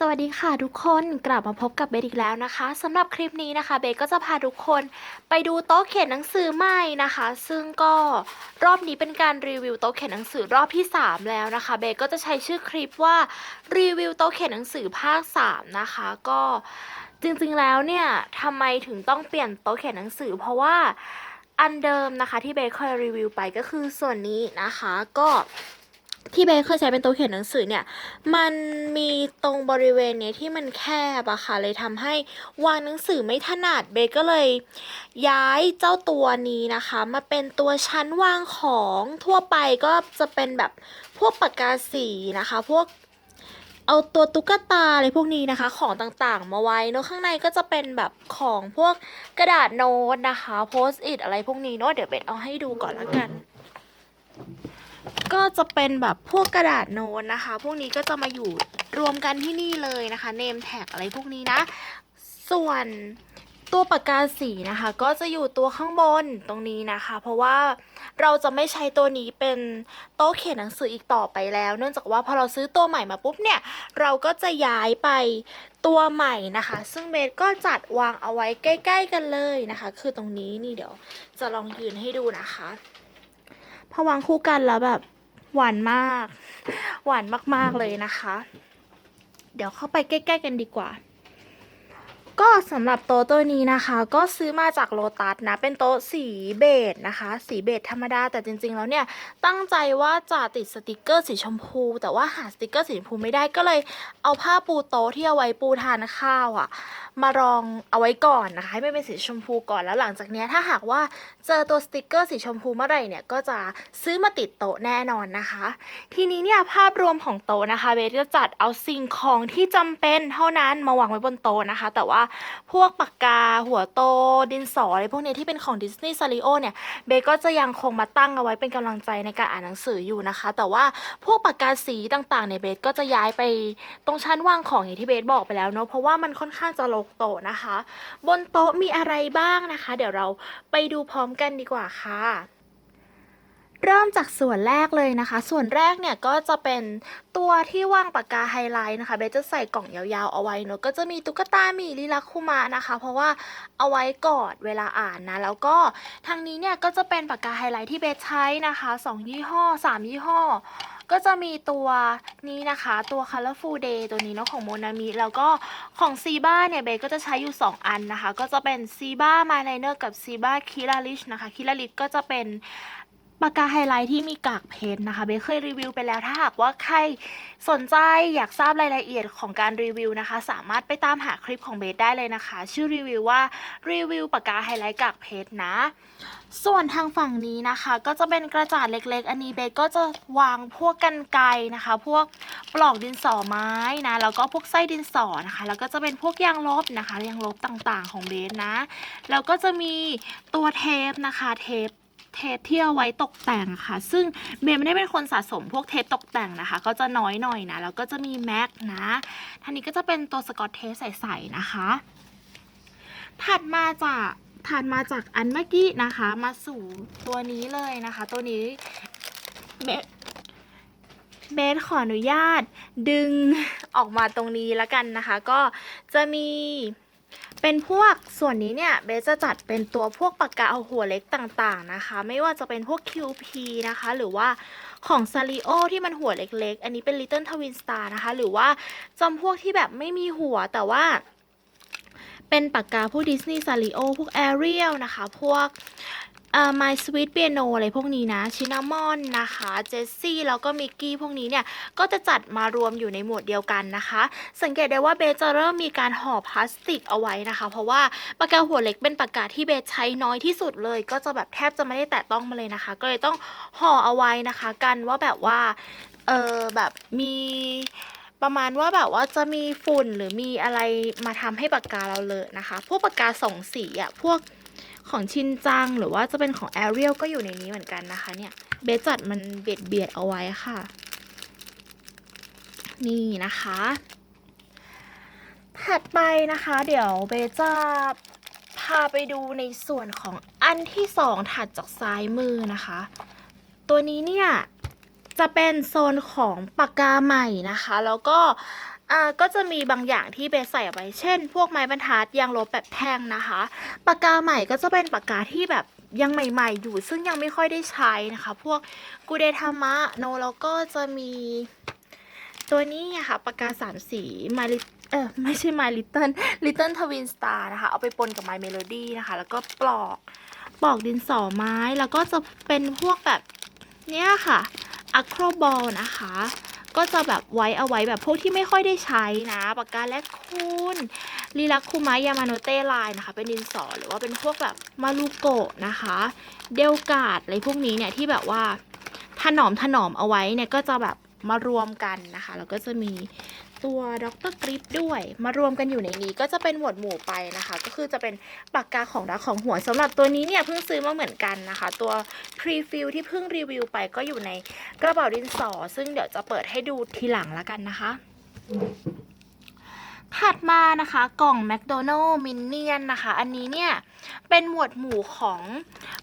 สวัสดีค่ะทุกคนกลับมาพบกับเบสอีกแล้วนะคะสำหรับคลิปนี้นะคะเบสก็จะพาทุกคนไปดูโต๊ะเขียนหนังสือใหม่นะคะ ซึ่งก็รอบนี้เป็นการรีวิวโต๊ะเขียนหนังสือรอบที่ 3 แล้วนะคะเบสก็จะใช้ชื่อคลิปว่ารีวิวโต๊ะเขียนหนังสือภาค 3 นะคะ ก็จริงๆแล้วเนี่ยทำไมถึงต้องเปลี่ยนโต๊ะเขียนหนังสือ เพราะว่าอันเดิมนะคะที่เบสเคยรีวิวไปก็คือส่วนนี้นะคะก็ ที่เบเคยใช้เป็นโต๊ะเขียนหนังสือเนี่ย มันมีตรงบริเวณเนี้ยที่มันแคบอะค่ะ เลยทำให้วางหนังสือไม่ถนัดเบก็เลย ย้ายเจ้าตัวนี้นะคะ มาเป็นตัวชั้นวางของทั่วไปก็จะเป็นแบบพวกปากกาสีนะคะ พวกเอาตัวตุ๊กตาอะไรพวกนี้นะคะ ของต่างๆ มาไว้เนอะข้างในก็จะเป็นแบบของพวกกระดาษโน้ตนะคะโพสต์อิทอะไรพวกนี้เนอะเดี๋ยวเบสเอาให้ดูก่อนละกัน ก็จะเป็นแบบพวกกระดาษโน้ตนะคะ พวกนี้ก็จะมาอยู่รวมกันที่นี่เลยนะคะเนมแท็กอะไรพวกนี้นะ ส่วนตัวปากกาสีนะคะ ก็จะอยู่ตัวข้างบนตรงนี้นะคะ เพราะว่าเราจะไม่ใช้ตัวนี้เป็นโต๊ะเขียนหนังสืออีกต่อไปแล้ว เนื่องจากว่าพอเราซื้อตัวใหม่มาปุ๊บเนี่ย เราก็จะย้ายไปตัวใหม่นะคะ ซึ่งเบสก็จัดวางเอาไว้ใกล้ ๆ กันเลยนะคะ คือตรงนี้นี่เดี๋ยวจะลองยืนให้ดูนะคะ อวางคู่กันแล้วแบบหวานมาก หวานมากๆเลยนะคะ เดี๋ยวเข้าไปใกล้ ๆ กันดีกว่า ก็สำหรับโต๊ะตัวนี้นะคะ ก็ซื้อมาจากโลตัสนะเป็นโต๊ะสีเบจนะคะ สีเบจธรรมดาแต่จริง ๆ แล้วเนี่ยตั้งใจว่าจะติดสติกเกอร์สีชมพู แต่ว่าหาสติกเกอร์สีชมพูไม่ได้ก็เลยเอาผ้าปูโต๊ะที่เอาไว้ปูทานข้าวอะมารองเอาไว้ก่อนนะคะให้มันเป็นสีชมพูก่อนแล้วหลังจากนี้ถ้าหากว่าเจอตัวสติกเกอร์สีชมพูเมื่อไหร่เนี่ยก็จะซื้อมาติดโต๊ะแน่นอนนะคะ ทีนี้เนี่ยภาพรวมของโต๊ะนะคะเบสจะจัดเอาสิ่งของที่จำเป็นเท่านั้นมาวางไว้บนโต๊ะนะคะ แต่ว่าพวกปากกาหัวโต ดินสออะไรพวกนี้ที่เป็นของดิสนีย์ซาริโอเนี่ยเบก็จะยังคงมาตั้งเอาไว้เป็นกำลังใจในการอ่านหนังสืออยู่นะคะ แต่ว่าพวกปากกาสีต่างๆเนี่ยเบสก็จะย้ายไปตรงชั้นวางของอย่างที่เบสบอกไปแล้วเนาะเพราะว่ามันค่อนข้างจะรกโต๊ะนะคะ บนโต๊ะมีอะไรบ้างนะคะ เดี๋ยวเราไปดูพร้อมกันดีกว่าค่ะ เริ่มจากส่วนแรกเลยนะคะ ส่วนแรกเนี่ยก็จะเป็นตัวที่วางปากกาไฮไลท์นะคะเบสจะใส่กล่องยาวๆเอาไว้เนอะก็จะมีตุ๊กตามีลิลาคุมะนะคะ เพราะว่าเอาไว้กอดเวลาอ่านนะแล้วก็ทางนี้เนี่ยก็จะเป็นปากกาไฮไลท์ที่เบสใช้นะคะสองยี่ห้อสามยี่ห้อ ก็จะมีตัวนี้นะคะตัว Colorful Day ตัวนี้เนาะของโมนามิแล้วก็ของซีบ้าเนี่ยเบสก็จะใช้อยู่ 2 อันนะคะ ก็จะเป็นซีบ้า My Liner กับซีบ้าคิราลิชนะคะคิราลิชก็จะเป็น ปากกาไฮไลท์ที่มีกากเพชรนะคะเบเคยรีวิวไปแล้วถ้าหากว่าใครสนใจอยากทราบรายละเอียดของการรีวิวนะคะ สามารถไปตามหาคลิปของเบสได้เลยนะคะ ชื่อรีวิวว่ารีวิวปากกาไฮไลท์กากเพชรนะ ส่วนทางฝั่งนี้นะคะ ก็จะเป็นกระจาดเล็กๆ อันนี้เบสก็จะวางพวกกันไกนะคะ พวกปลอกดินสอไม้นะแล้วก็พวกไส้ดินสอนะคะ แล้วก็จะเป็นพวกยางลบนะคะยางลบต่างๆ ของเบสนะแล้วก็จะมีตัวเทปนะคะเทป เทปที่เอาไว้ตกแต่งค่ะ ซึ่งเบสไม่ได้เป็นคนสะสมพวกเทปตกแต่งนะคะ ก็จะน้อยหน่อยนะแล้วก็จะมีแม็กนะท่านี้ก็จะเป็นตัวสกอตเทปใสๆนะคะ ถัดมาจากถัดมาจากอันเมื่อกี้นะคะ มาสู่ตัวนี้เลยนะคะ ตัวนี้เบสเบสขออนุญาตดึงออกมาตรงนี้แล้วกันนะคะ ก็จะมี เป็นพวกส่วนนี้เนี่ยเบสจะจัดเป็นตัวพวกปากกาเอาหัวเล็กต่างๆนะคะ ไม่ว่าจะเป็นพวก QP นะคะ หรือว่าของซาริโอที่มันหัวเล็กๆ อันนี้เป็น Little Twin Star นะคะ หรือว่าจำพวกที่แบบไม่มีหัวแต่ว่า เป็นปากกาพวกดิสนีย์ซาริโอพวกแอเรียลนะคะ พวก อ่อ My Sweet Piano อะไรพวกนี้นะชินามอนนะคะเจสซี่แล้วก็มิกกี้พวกนี้เนี่ย ก็จะจัดมารวมอยู่ในหมวดเดียวกันนะคะ สังเกตได้ว่าเบจะเริ่มมีการห่อพลาสติกเอาไว้นะคะ เพราะว่าปากกาหัวเล็กเป็นปากกาที่เบสใช้น้อยที่สุดเลย ก็จะแบบแทบจะไม่ได้แตะต้องมาเลยนะคะ ก็เลยต้องห่อเอาไว้นะคะ กันว่าแบบว่าเออแบบมีประมาณว่าแบบว่าจะมีฝุ่นหรือมีอะไรมาทำให้ปากกาเราเลอะนะคะ พวกปากกาสองสีอะพวก ของชินจังหรือว่าจะเป็นของแอเรียลก็อยู่ในนี้เหมือนกันนะคะเนี่ยเบสจัดมันเบียดเบียดเอาไว้ค่ะ นี่นะคะ ถัดไปนะคะ เดี๋ยวเบสจะพาไปดูในส่วนของอันที่สองถัดจากซ้ายมือนะคะ ตัวนี้เนี่ยจะเป็นโซนของปากกาใหม่นะคะ แล้วก็ อ่าก็จะมีบางอย่างที่เบสใส่ไว้ เช่น พวกไม้บรรทัดยางลบแบบแท่งนะคะ ปากกาใหม่ก็จะเป็นปากกาที่แบบยังใหม่ ๆ อยู่ ซึ่งยังไม่ค่อยได้ใช้นะคะ พวกกูเดทามะโนแล้วก็จะมีตัวนี้อะค่ะปากกาสามสีมาลิเออไม่ใช่ My Little Little Twin Star นะคะ เอาไปปนกับ My Melody นะคะ แล้วก็ปลอกปลอกดินสอไม้ แล้วก็จะเป็นพวกแบบเนี้ยค่ะอะโครบอลนะคะ ก็จะแบบไว้เอาไว้แบบพวกที่ไม่ค่อยได้ใช้นะปากกาและคูณลีลักคูมะยามาโนเต้ไลน์นะคะ เป็นดินสอหรือว่าเป็นพวกแบบมารูโกะนะคะ เดลกาดอะไรพวกนี้เนี่ยที่แบบว่าถนอมถนอมเอาไว้เนี่ยก็จะแบบมารวมกันนะคะ แล้วก็จะมี ตัวดรกริปด้วย มารวมกันอยู่ในนี้ก็จะเป็นหมวดหมู่ไปนะคะ ก็คือจะเป็นปากกาของรักของหัวสำหรับตัวนี้เนี่ยเพิ่งซื้อมาเหมือนกันนะคะ ตัว Prefill ที่เพิ่งรีวิวไปก็อยู่ในกระเป๋าดินสอ ซึ่งเดี๋ยวจะเปิดให้ดูทีหลังแล้วกันนะคะถัดมานะคะกล่อง McDonald Minion นะคะ อันนี้เนี่ย เป็นหมวดหมู่ของ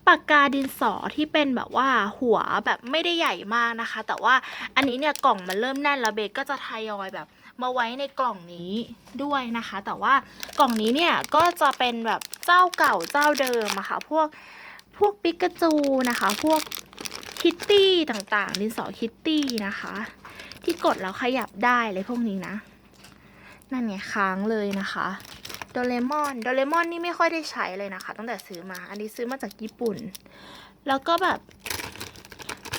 ปากกาดินสอที่เป็นแบบว่าหัวแบบไม่ได้ใหญ่มากนะคะ แต่ว่าอันนี้เนี่ย กล่องมันเริ่มแน่นแล้วเบสก็จะทยอยแบบ มาไว้ในกล่องนี้ด้วยนะคะ แต่ว่ากล่องนี้เนี่ยก็จะเป็นแบบเจ้าเก่าเจ้าเดิมอะค่ะพวกพวกปิกาจูนะคะ พวกคิตตี้ต่างๆดินสอคิตตี้นะคะ ที่กดแล้วขยับได้เลยพวกนี้นะ นั่นไงค้างเลยนะคะโดเรมอนโดเรมอนนี่ไม่ค่อยได้ใช้เลยนะคะ ตั้งแต่ซื้อมา อันนี้ซื้อมาจากญี่ปุ่น แล้วก็แบบ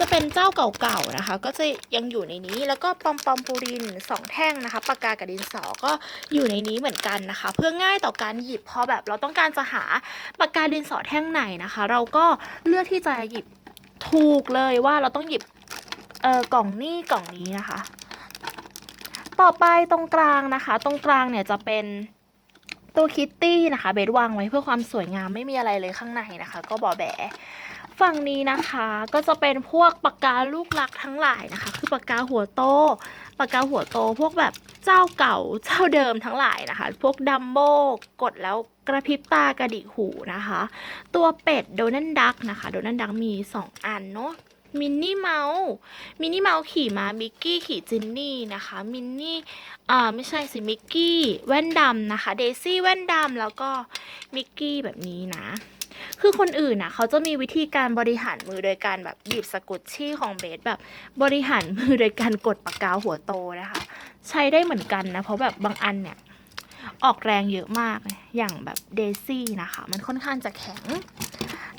จะเป็นเจ้าเก่าๆนะคะ ก็จะยังอยู่ในนี้แล้วก็ปอมปอมปูรินสองแท่งนะคะปากกากับดินสอก็อยู่ในนี้เหมือนกันนะคะ เพื่อง่ายต่อการหยิบพอแบบเราต้องการจะหาปากกาดินสอแท่งไหนนะคะ เราก็เลือกที่จะหยิบถูกเลยว่าเราต้องหยิบเออกล่องนี้กล่องนี้นะคะ ต่อไปตรงกลางนะคะ ตรงกลางเนี่ยจะเป็นตัวคิตตี้นะคะ เบสวางไว้เพื่อความสวยงามไม่มีอะไรเลยข้างในนะคะ ก็บอแบ ฝั่งนี้นะคะก็จะเป็นพวกปากกาลูกรักทั้งหลายนะคะ คือปากกาหัวโตปากกาหัวโตพวกแบบเจ้าเก่าเจ้าเดิมทั้งหลายนะคะ พวกดัมโบกดแล้วกระพริบตากระดิกหูนะคะ ตัวเป็ดโดนันดักนะคะโดนันดักมี 2 อันเนาะมินนี่เมาส์มินนี่เมาส์ขี่มามิกกี้ขี่จินนี่นะคะ มินนี่อ่าไม่ใช่สิมิกกี้แว่นดำนะคะ เดซี่แว่นดำแล้วก็มิกกี้แบบนี้นะ คือคนอื่นนะเขาจะมีวิธีการบริหารมือโดยการแบบบีบสกุตชี่ของเบสแบบบริหารมือโดยการกดปากกาหัวโตนะคะ ใช้ได้เหมือนกันนะ เพราะแบบบางอันเนี่ยออกแรงเยอะมากอย่างแบบเดซี่นะคะ มันค่อนข้างจะแข็ง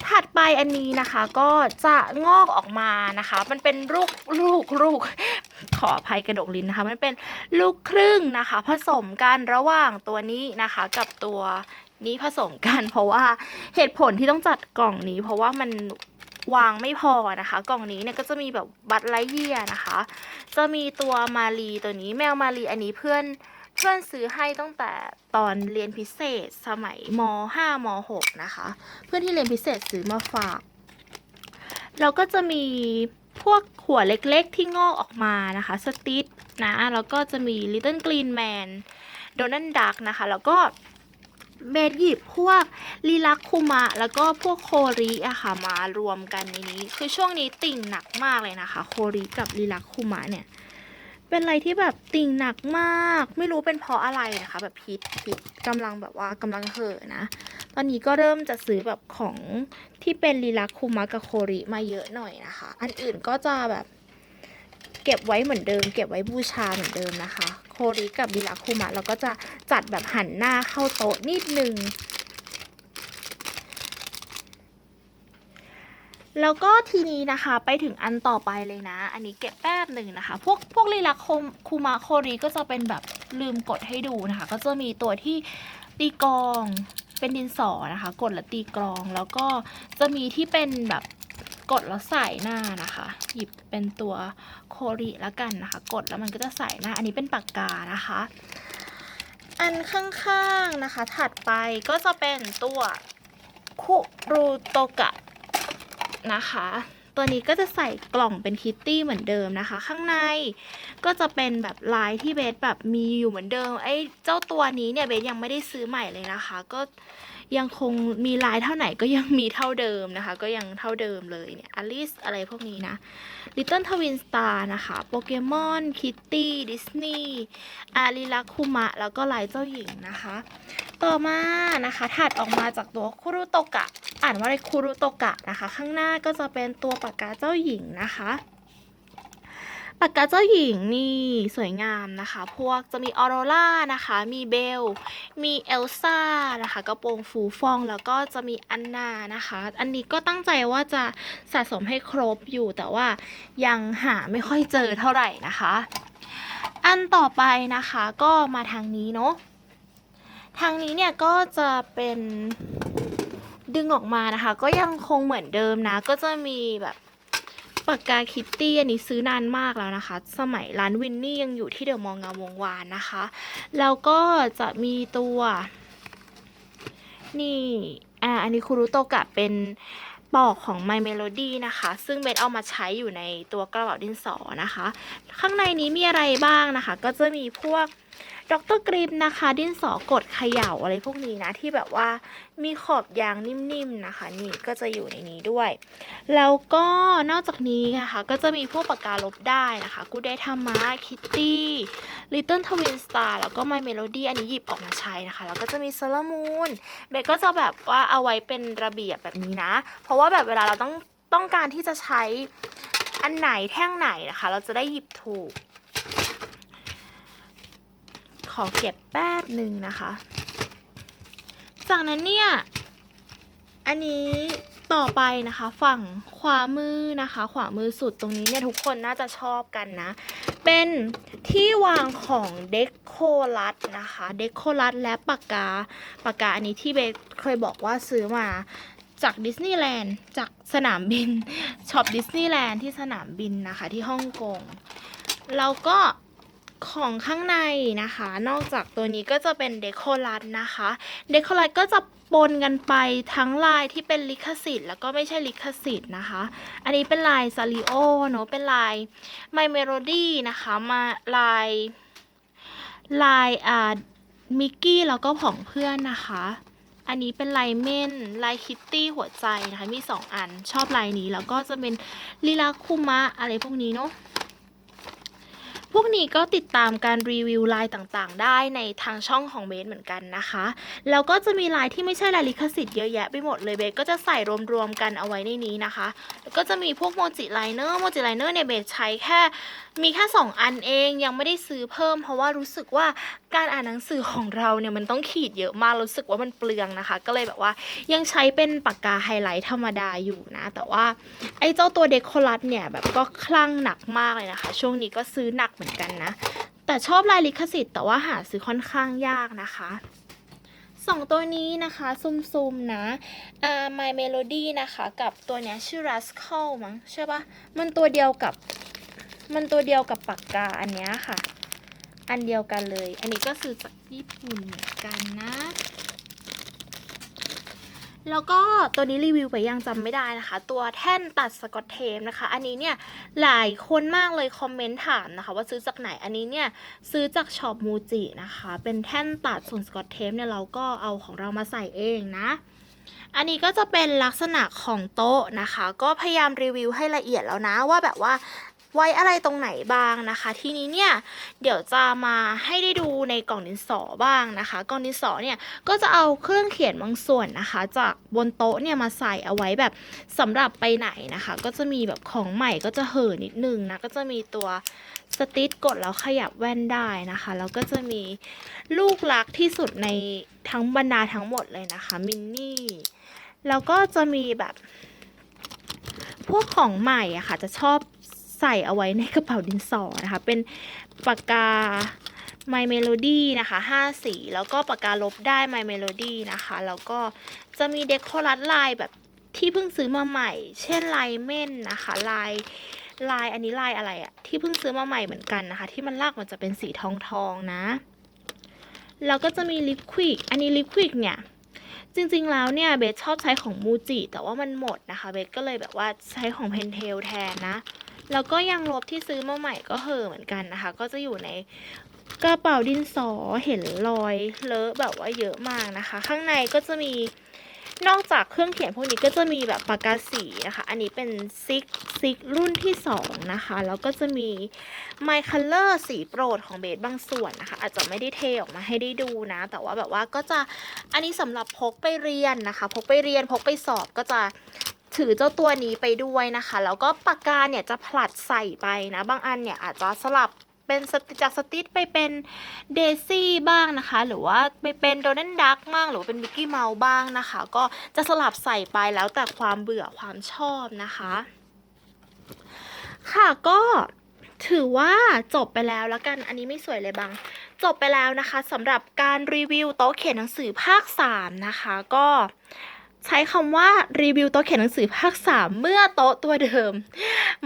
ถัดไปอันนี้นะคะก็จะงอกออกมานะคะ มันเป็นลูกลูกลูกขออภัยกระดกลิ้นนะคะ มันเป็นลูกครึ่งนะคะ ผสมกันระหว่างตัวนี้นะคะกับตัว นี้ผสมกัน เพราะว่าเหตุผลที่ต้องจัดกล่องนี้ เพราะว่ามันวางไม่พอนะคะ กล่องนี้เนี่ยก็จะมีแบบบัตรไลเยียนะคะ จะมีตัวมารีตัวนี้แมวมารีอันนี้เพื่อนเพื่อนซื้อให้ตั้งแต่ตอนเรียนพิเศษสมัยม 5 ม 6 นะคะ เพื่อนที่เรียนพิเศษซื้อมาฝากแล้วก็จะมีพวกหัวเล็กๆที่งอกออกมานะคะสติทนะแล้วก็จะมี Little Green Man โดนันดักนะคะ แล้วก็ เบสหยิบพวกลีลักคุมะแล้วก็พวกโคริอะค่ะมารวมกันในนี้ คือช่วงนี้ติ่งหนักมากเลยนะคะ โคริกับลีลักคุมะเนี่ย เป็นอะไรที่แบบติ่งหนักมาก ไม่รู้เป็นเพราะอะไรนะคะ แบบพิษพิษกำลังแบบว่ากำลังเห่อนะ ตอนนี้ก็เริ่มจะซื้อแบบของที่เป็นลีลักคุมะกับโคริมาเยอะหน่อยนะคะ อันอื่นก็จะแบบเก็บไว้เหมือนเดิม เก็บไว้บูชาเหมือนเดิมนะคะ โคริกับลีลักคุมะเราก็จะจัดแบบหันหน้าเข้าโต๊ะนิดนึงแล้วก็ทีนี้นะคะไปถึงอันต่อไปเลยนะ อันนี้เก็บแป๊บหนึ่งนะคะ พวกพวกลีลาคมคูมาโครีก็จะเป็นแบบลืมกดให้ดูนะคะ ก็จะมีตัวที่ตีกองเป็นดินสอนะคะ กดแล้วตีกลอง แล้วก็จะมีที่เป็นแบบ กดแล้วใส่หน้านะคะ หยิบเป็นตัวโครีแล้วกันนะคะ กดแล้วมันก็จะใส่หน้า อันนี้เป็นปากกานะคะ อันข้างๆนะคะ ถัดไปก็จะเป็นตัวคุรูโตกะนะคะ ตัวนี้ก็จะใส่กล่องเป็นคิตตี้เหมือนเดิมนะคะ ข้างในก็จะเป็นแบบลายที่เบสแบบมีอยู่เหมือนเดิม ไอ้เจ้าตัวนี้เนี่ยเบสยังไม่ได้ซื้อใหม่เลยนะคะ ก็ยังคงมีลายเท่าไหนก็ยังมีเท่าเดิมนะคะ ก็ยังเท่าเดิมเลยเนี่ยอลิสอะไรพวกนี้นะ Little Twin Star นะคะโปเกมอนคิตตี้ดิสนีย์อาริลักคุมะ แล้วก็ลายเจ้าหญิงนะคะ ต่อมานะคะถัดออกมาจากตัวคุรุโตกะ อ่านว่าอะไรคุรุโตกะนะคะ ข้างหน้าก็จะเป็นตัวปากกาเจ้าหญิงนะคะ ปากกาเจ้าหญิงนี่สวยงามนะคะ พวกจะมีออโรรานะคะ มีเบล มีเอลซ่านะคะกระโปรงฟูฟองแล้วก็จะมีอันนานะคะ อันนี้ก็ตั้งใจว่าจะสะสมให้ครบอยู่แต่ว่ายังหาไม่ค่อยเจอเท่าไหร่นะคะ อันต่อไปนะคะก็มาทางนี้เนาะทางนี้เนี่ยก็จะเป็นดึงออกมานะคะ ก็ยังคงเหมือนเดิมนะ ก็จะมีแบบ ปากกาคิตตี้อันนี้ซื้อนานมากแล้วนะคะ สมัยร้านวินนี่ยังอยู่ที่เดอะมองงามวงวานนะคะ แล้วก็จะมีตัว นี่อ่าอันนี้คุรุโตกะเป็นปอกของ My Melody นะคะ ซึ่งเบนเอามาใช้อยู่ในตัวกระเป๋าดินสอนะคะ ข้างในนี้มีอะไรบ้างนะคะ ก็จะมีพวก ดรกริมนะคะ ดินสอกดเขย่าอะไรพวกนี้นะ ที่แบบว่ามีขอบยางนิ่มๆนะคะ นี่ก็จะอยู่ในนี้ด้วย แล้วก็นอกจากนี้นะคะ ก็จะมีพวกปากกาลบได้นะคะ กูได้ทำมาคิตตี้ Little Twin Star แล้วก็ My Melody อันนี้หยิบออกมาใช้นะคะ แล้วก็จะมี Sailor Moon เบก็จะแบบว่าเอาไว้เป็นระเบียบแบบนี้นะ เพราะว่าแบบเวลาเราต้องต้องการที่จะใช้อันไหนแท่งไหนนะคะ เราจะได้หยิบถูก ขอเก็บแป๊บหนึ่งนะคะ จากนั้นเนี่ย อันนี้ต่อไปนะคะ ฝั่งขวามือนะคะ ขวามือสุดตรงนี้เนี่ยทุกคนน่าจะชอบกันนะ เป็นที่วางของเด็กโคลัสนะคะ เด็กโคลัสและปากกา ปากกาอันนี้ที่เบสเคยบอกว่าซื้อมาจากดิสนีย์แลนด์จากสนามบินช็อปดิสนีย์แลนด์ที่สนามบินนะคะที่ฮ่องกงแล้วก็ ของข้างในนะคะ นอกจากตัวนี้ก็จะเป็นเดโคลัสนะคะเดโคลัสก็จะปนกันไปทั้งลายที่เป็นลิขสิทธิ์แล้วก็ไม่ใช่ลิขสิทธิ์นะคะ อันนี้เป็นลายซาริโอเนอะเป็นลาย My Melody นะคะมาลายลายอ่ามิกกี้แล้วก็ผองเพื่อนนะคะ อันนี้เป็นลายเม่นลายคิตตี้หัวใจนะคะ มีสองอันชอบลายนี้ แล้วก็จะเป็นลิลาคุมะอะไรพวกนี้เนาะ พวกนี้ก็ติดตามการรีวิวลายต่างๆ ได้ในทางช่องของเบสเหมือนกันนะคะ แล้วก็จะมีลายที่ไม่ใช่ลายลิขสิทธิ์เยอะแยะไปหมดเลยเบสก็จะใส่รวมๆกันเอาไว้ในนี้นะคะแล้วก็จะมีพวกโมจิไลเนอร์โมจิไลเนอร์เนี่ยเบสใช้แค่มีแค่ 2 อันเองยังไม่ได้ซื้อเพิ่ม เพราะว่ารู้สึกว่าการอ่านหนังสือของเราเนี่ยมันต้องขีดเยอะมากรู้สึกว่ามันเปลืองนะคะ ก็เลยแบบว่ายังใช้เป็นปากกาไฮไลท์ธรรมดาอยู่นะ แต่ว่าไอ้เจ้าตัวเดโคลัสเนี่ยแบบก็คลั่งหนักมากเลยนะคะ ช่วงนี้ก็ซื้อหนักเหมือนกันนะ แต่ชอบลายลิขสิทธิ์แต่ว่าหาซื้อค่อนข้างยากนะคะสองตัวนี้นะคะซุ่มๆนะอ่า My Melody นะคะกับตัวเนี้ยชื่อ Rascal มั้งใช่ปะมันตัวเดียวกับ มันตัวเดียวกับปากกาอันเนี้ยค่ะ อันเดียวกันเลย อันนี้ก็ซื้อจากญี่ปุ่นเหมือนกันนะ แล้วก็ตัวนี้รีวิวไปยังจำไม่ได้นะคะ ตัวแท่นตัดสกอตเทปนะคะ อันนี้เนี่ยหลายคนมากเลยคอมเมนต์ถามนะคะ ว่าซื้อจากไหนอันนี้เนี่ยซื้อจากช็อปมูจินะคะ เป็นแท่นตัดส่วนสกอตเทปเนี่ยเราก็เอาของเรามาใส่เองนะอันนี้ก็จะเป็นลักษณะของโต๊ะนะคะ ก็พยายามรีวิวให้ละเอียดแล้วนะว่าแบบว่า ไว้อะไรตรงไหนบ้างนะคะ ทีนี้เนี่ยเดี๋ยวจะมาให้ได้ดูในกล่องดินสอบ้างนะคะ กล่องดินสอเนี่ยก็จะเอาเครื่องเขียนบางส่วนนะคะ จากบนโต๊ะเนี่ยมาใส่เอาไว้แบบสำหรับไปไหนนะคะ ก็จะมีแบบของใหม่ก็จะเห่อนิดนึงนะก็จะมีตัวสติ๊กกดแล้วขยับแว่นได้นะคะแล้วก็จะมีลูกลักที่สุดในทั้งบรรดาทั้งหมดเลยนะคะมินนี่แล้วก็จะมีแบบ พวกของใหม่อะค่ะจะชอบ ใส่เอาไว้ในกระเป๋าดินสอนะคะ เป็นปากกา My Melody นะคะ 5 สี แล้วก็ปากกาลบได้ My Melody นะคะ แล้วก็จะมีเดคอรัสลายแบบที่เพิ่งซื้อมาใหม่ เช่นลายเม่นนะคะ ลายลายอันนี้ลายอะไรอะที่เพิ่งซื้อมาใหม่เหมือนกันนะคะ ที่มันลากมันจะเป็นสีทองทองนะ แล้วก็จะมีลิปควิกอันนี้ลิปควิกเนี่ย จริงๆแล้วเนี่ยเบสชอบใช้ของมูจิแต่ว่ามันหมดนะคะเบสก็เลยแบบว่าใช้ของเพนเทลแทนนะ แล้วก็ยังลบที่ซื้อมาใหม่ก็เหอเหมือนกันนะคะ ก็จะอยู่ในกระเป๋าดินสอเห็นรอยเลอะแบบว่าเยอะมากนะคะ ข้างในก็จะมีนอกจากเครื่องเขียนพวกนี้ก็จะมีแบบปากกาสีนะคะ อันนี้เป็นซิกซิกรุ่นที่สองนะคะ แล้วก็จะมี My Color สีโปรดของเบสบางส่วนนะคะ อาจจะไม่ได้เทออกมาให้ได้ดูนะ แต่ว่าแบบว่าก็จะอันนี้สำหรับพกไปเรียนนะคะ พกไปเรียนพกไปสอบก็จะ ถือเจ้าตัวนี้ไปด้วยนะคะ แล้วก็ปากกาเนี่ยจะผลัดใส่ไปนะ บางอันเนี่ยอาจจะสลับเป็นจากสติทไปเป็นเดซี่บ้างนะคะ หรือว่าไปเป็นโดนัลด์ดักบ้างหรือว่าเป็นมิกกี้เมาส์บ้างนะคะ ก็จะสลับใส่ไปแล้วแต่ความเบื่อความชอบนะคะ ค่ะก็ถือว่าจบไปแล้วแล้วกันอันนี้ไม่สวยเลยบาง จบไปแล้วนะคะสำหรับการรีวิวโต๊ะเขียนหนังสือภาค 3 นะคะ ก็ ใช้คำว่ารีวิวโต๊ะเขียนหนังสือภาคสามเมื่อโต๊ะตัวเดิม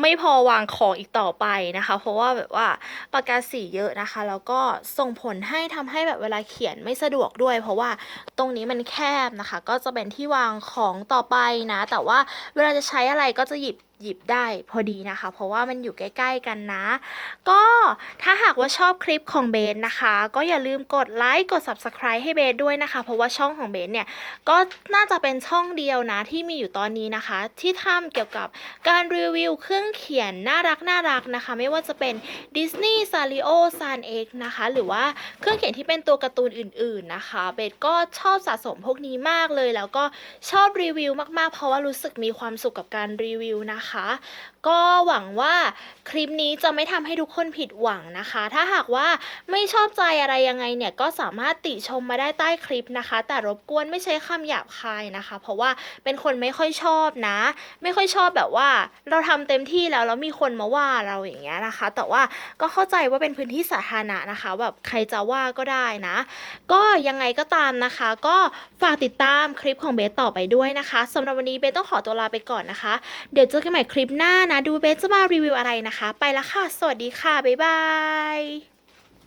ไม่พอวางของอีกต่อไปนะคะ เพราะว่าแบบว่าปากกาสีเยอะนะคะ แล้วก็ส่งผลให้ทำให้แบบเวลาเขียนไม่สะดวกด้วย เพราะว่าตรงนี้มันแคบนะคะ ก็จะเป็นที่วางของต่อไปนะ แต่ว่าเวลาจะใช้อะไรก็จะหยิบ หยิบได้พอดีนะคะ เพราะว่ามันอยู่ใกล้ๆกันนะ ก็ถ้าหากว่าชอบคลิปของเบสนะคะ ก็อย่าลืมกดไลค์กด Subscribe ให้เบสด้วยนะคะ เพราะว่าช่องของเบสเนี่ยก็น่าจะเป็นช่องเดียวนะที่มีอยู่ตอนนี้นะคะ ที่ทำเกี่ยวกับการรีวิวเครื่องเขียนน่ารักน่ารักนะคะ ไม่ว่าจะเป็น Disney s a r i o San X นะคะ หรือว่าเครื่องเขียนที่เป็นตัวการ์ตูนอื่น ๆนะคะ เบสก็ชอบสะสมพวกนี้มากเลย แล้วก็ชอบรีวิวมากๆ เพราะว่ารู้สึกมีความสุขกับการรีวิวนะคะก็หวังว่าคลิปนี้จะไม่ทำให้ทุกคนผิดหวังนะคะ ถ้าหากว่าไม่ชอบใจอะไรยังไงเนี่ยก็สามารถติชมมาได้ใต้คลิปนะคะ แต่รบกวนไม่ใช้คำหยาบคายนะคะ เพราะว่าเป็นคนไม่ค่อยชอบนะ ไม่ค่อยชอบแบบว่า เราทำเต็มที่แล้วแล้วมีคนมาว่าเราอย่างเงี้ยนะคะ แต่ว่าก็เข้าใจว่าเป็นพื้นที่สาธารณะนะคะ แบบใครจะว่าก็ได้นะ ก็ยังไงก็ตามนะคะ ก็ฝากติดตามคลิปของเบสต่อไปด้วยนะคะสำหรับวันนี้เบสต้องขอตัวลาไปก่อนนะคะ เดี๋ยวเจอกันใหม่ม่คลิปหน้านะ ดูเบสจะมารีวิวอะไรนะคะ ไปละค่ะ สวัสดีค่ะ บ๊ายบาย